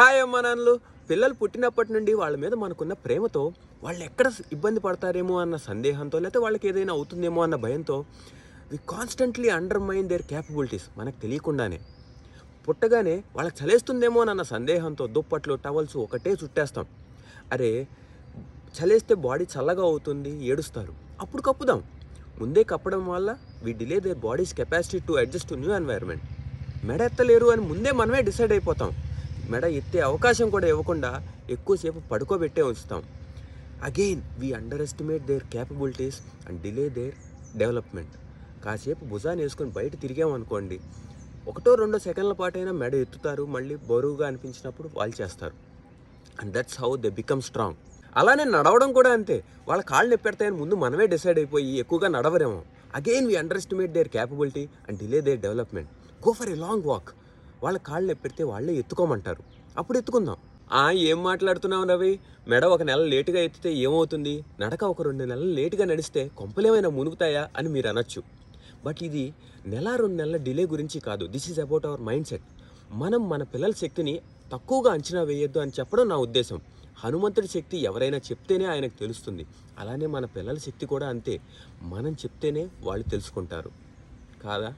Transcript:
Hi అమ్మ నాన్నలు పిల్లలు పుట్టినప్పటి నుండి వాళ్ళ మీద మనకున్న ప్రేమతో వాళ్ళు ఎక్కడ ఇబ్బంది పడతారేమో అన్న సందేహంతో లేకపోతే వాళ్ళకి ఏదైనా అవుతుందేమో అన్న భయంతో we constantly undermine their capabilities మనకు తెలియకుండానే. పుట్టగానే వాళ్ళకి చలేస్తుందేమో అన్న సందేహంతో దుప్పట్లు టవల్స్ ఒకటే చుట్టేస్తాం. అరే చలేస్తే బాడీ చల్లగా అవుతుంది ఏడుస్తారు. అప్పుడు కప్పుదాం. ముందే కప్పడం వల్ల we delay their bodies capacity to adjust to new environment మెడ ఎత్తలేరు అని ముందే మనమే డిసైడ్ అయిపోతాం. మెడ ఎత్తే అవకాశం కూడా ఇవ్వకుండా ఎక్కువసేపు పడుకోబెట్టే ఉంచుతాం. Again we underestimate their capabilities and delay their development కాసేపు భుజాన్ని వేసుకొని బయట తిరిగామనుకోండి ఒకటో రెండో సెకండ్ల పాటైనా మెడ ఎత్తుతారు మళ్ళీ బరువుగా అనిపించినప్పుడు వాళ్ళు చేస్తారు. And that's how they become strong అలానే నడవడం కూడా అంతే. వాళ్ళ కాళ్ళు నొప్పెడతాయని ముందు మనమే డిసైడ్ అయిపోయి ఎక్కువగా నడవరేమో. Again we underestimate their capability and delay their development go for a long walk వాళ్ళ కాళ్ళు ఎప్పెడితే వాళ్ళే ఎత్తుకోమంటారు. అప్పుడు ఎత్తుకుందాం. ఆ ఏం మాట్లాడుతున్నావు రవి? మెడ ఒక నెల లేటుగా ఎత్తితే ఏమవుతుంది? నడక ఒక రెండు నెలలు లేటుగా నడిస్తే కొంపలేమైనా మునుగుతాయా అని మీరు అనొచ్చు. బట్ ఇది నెల రెండు నెలల డిలే గురించి కాదు. This is about our mindset మనం మన పిల్లల శక్తిని తక్కువగా అంచనా వేయొద్దు అని చెప్పడం నా ఉద్దేశం. హనుమంతుడి శక్తి ఎవరైనా చెప్తేనే ఆయనకు తెలుస్తుంది. అలానే మన పిల్లల శక్తి కూడా అంతే. మనం చెప్తేనే వాళ్ళు తెలుసుకుంటారు. కాదా?